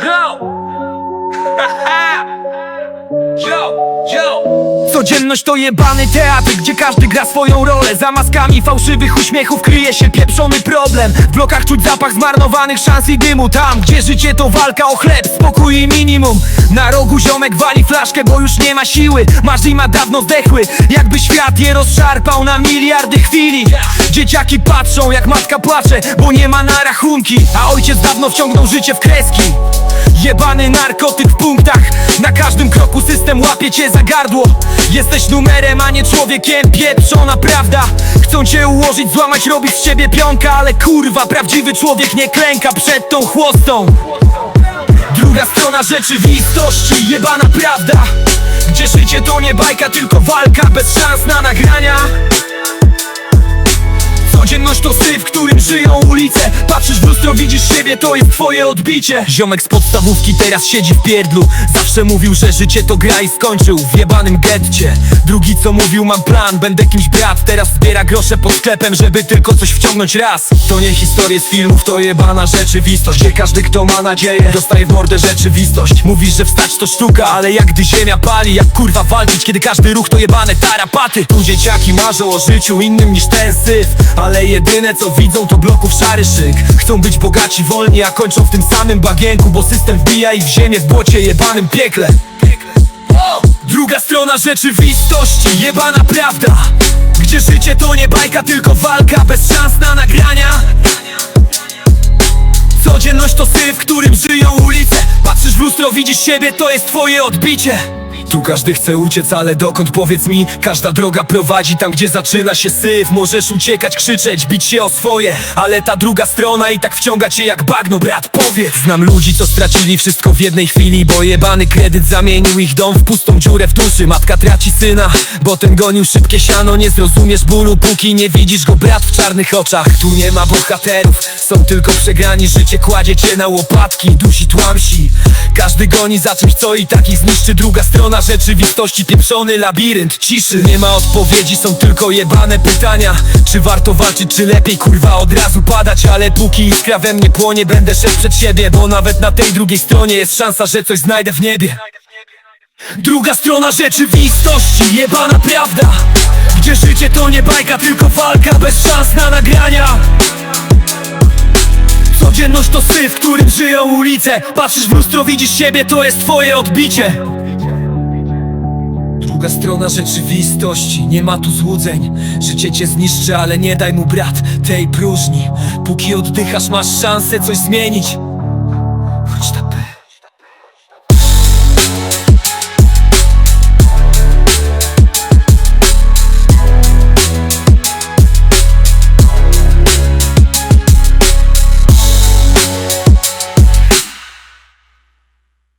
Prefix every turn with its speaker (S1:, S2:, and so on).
S1: Go!
S2: Codzienność to jebany teatr, gdzie każdy gra swoją rolę. Za maskami fałszywych uśmiechów kryje się pieprzony problem. W blokach czuć zapach zmarnowanych szans i dymu. Tam, gdzie życie to walka o chleb, spokój i minimum. Na rogu ziomek wali flaszkę, bo już nie ma siły. Masz i ma dawno zdechły, jakby świat je rozszarpał na miliardy chwili. Dzieciaki patrzą, jak matka płacze, bo nie ma na rachunki. A ojciec dawno wciągnął życie w kreski. Jebany narkotyk w punktach. Na każdym cię za gardło. Jesteś numerem, a nie człowiekiem. Pieprzona prawda. Chcą cię ułożyć, złamać, robić z ciebie pionka. Ale kurwa, prawdziwy człowiek nie klęka przed tą chłostą. Druga strona rzeczywistości, jebana prawda. Gdzie życie to nie bajka, tylko walka. Bez szans na nagrania Codzienność to syf, w którym żyją ulice. Patrzysz w lustro, widzisz siebie, to jest twoje odbicie. Ziomek z podstawówki teraz siedzi w pierdlu. Zawsze mówił, że życie to gra i skończył w jebanym getcie. Drugi co mówił, mam plan, będę kimś brat. Teraz zbiera grosze pod sklepem, żeby tylko coś wciągnąć raz. To nie historie z filmów, to jebana rzeczywistość Gdzie każdy kto ma nadzieję, dostaje w mordę rzeczywistość. Mówisz, że wstać to sztuka, ale jak gdy ziemia pali? Jak kurwa walczyć, kiedy każdy ruch to jebane tarapaty? Tu dzieciaki marzą o życiu innym niż ten syf Ale jedyne co widzą to bloków szary szyk. Chcą być bogaci wolni, a kończą w tym samym bagienku Bo system wbija ich w ziemię w błocie jebanym piekle. Druga strona rzeczywistości, jebana prawda. Gdzie życie to nie bajka, tylko walka Bez szans na nagrania. Codzienność to syf, w którym żyją ulice. Patrzysz w lustro, widzisz siebie, to jest twoje odbicie tu każdy chce uciec, ale dokąd powiedz mi? Każda droga prowadzi tam, gdzie zaczyna się syf. Możesz uciekać, krzyczeć, bić się o swoje Ale ta druga strona i tak wciąga cię jak bagno, brat, powiedz. Znam ludzi, co stracili wszystko w jednej chwili Bo jebany kredyt zamienił ich dom w pustą dziurę w duszy. Matka traci syna, bo ten gonił szybkie siano. Nie zrozumiesz bólu, póki nie widzisz go, brat, w czarnych oczach. Tu nie ma bohaterów, są tylko przegrani. Życie kładzie cię na łopatki, dusi tłamsi. Każdy goni za czymś, co i tak zniszczy. Druga strona rzeczywistości, pieprzony labirynt ciszy. Nie ma odpowiedzi, są tylko jebane pytania. Czy warto walczyć, czy lepiej kurwa od razu padać? Ale póki iskra we mnie płonie, będę szedł przed siebie Bo nawet na tej drugiej stronie jest szansa, że coś znajdę w niebie. Druga strona rzeczywistości, jebana prawda. Gdzie życie to nie bajka, tylko walka Bez szans na nagrania. Codzienność to syf, w którym żyją ulice. Patrzysz w lustro, widzisz siebie, to jest twoje odbicie Druga strona rzeczywistości, nie ma tu złudzeń. Życie cię zniszczy, ale nie daj mu brat tej próżni. Póki oddychasz, masz szansę coś zmienić